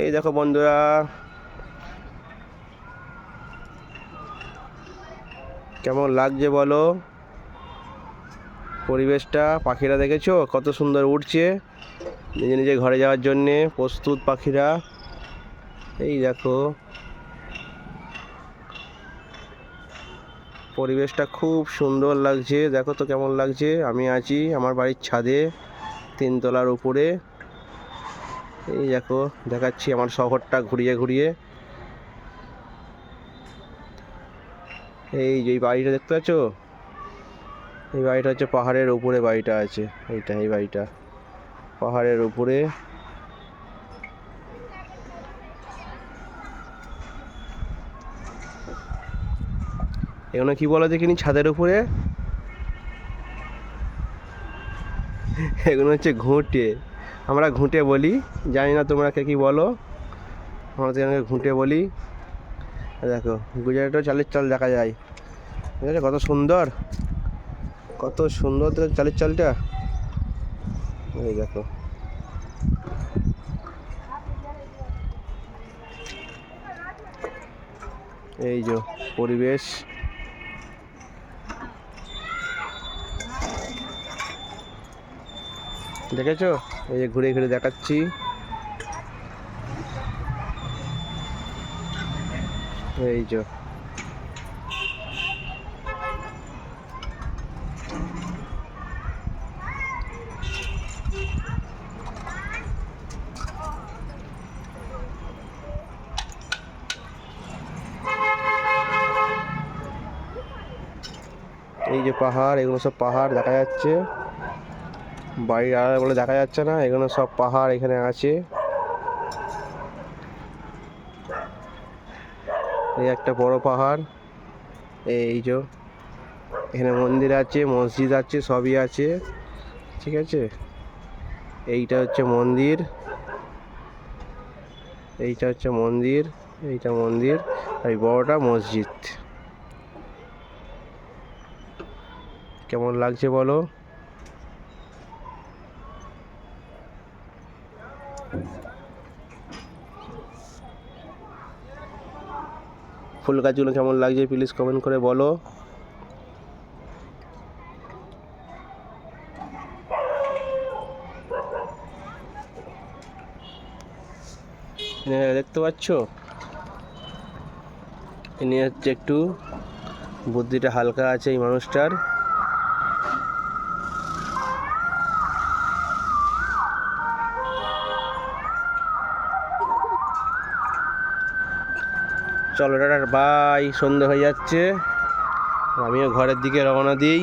এই দেখো বন্ধুরা। কেমন লাগছে বলো? পরিবেশটা, পাখিরা দেখেছ? কত সুন্দর উঠছে। নিজে নিজে ঘরে যাওয়ার জন্যে প্রস্তুত পাখিরা। এই দেখো। পরিবেশটা খুব সুন্দর লাগছে। দেখো তো কেমন লাগছে। আমি আছি আমার বাড়ির ছাদে, তিনতলার উপরে। এই দেখো, দেখাচ্ছি আমার শহরটা ঘুরিয়ে ঘুরিয়ে। এই যে বাড়িটা দেখতে পাচ্ছ? এই বাড়িটা হচ্ছে পাহাড়ের উপরে বাড়িটা আছে। এইটা, এই বাড়িটা। পাহাড়ের উপরে। এগুলো কি বলা বলো দেখিনি ছাদের উপরে? এগুলো হচ্ছে ঘুঁটে। আমরা ঘুঁটে বলি। জানি না তোমরা কে কি বলো। আমরা এখানে ঘুঁটে বলি। দেখো, গুজরাটেও চালের চাল দেখা যায়। ঠিক আছে, কত সুন্দর। কত সুন্দর চালের চালটা। এই দেখো। এই যে পরিবেশ। দেখেছ? এই যে ঘুরে ঘুরে দেখাচ্ছি। এই যে। এই যে পাহাড়, এগুলো সব পাহাড় দেখা যাচ্ছে। বাড়ির আড়াল বলে দেখা যাচ্ছে না এগুলো সব পাহাড় এখানে আছে। এই একটা বড় পাহাড়, এই যে, এখানে মন্দির আছে, মসজিদ আছে, সবই আছে, ঠিক আছে? এইটা হচ্ছে মন্দির, এইটা হচ্ছে মন্দির, এইটা মন্দির, আর এই বড়টা মসজিদ। কেমন লাগছে বলো? ফুল গাছগুলো কেমন লাগছে প্লিজ কমেন্ট করে বলো। দেখতে পাচ্ছ? ইনি হচ্ছে একটু, বুদ্ধিটা হালকা আছে এই মানুষটার। চলো টাটা বাই সন্ধে হয়ে যাচ্ছে। আমিও ঘরের দিকে রওনা দিই।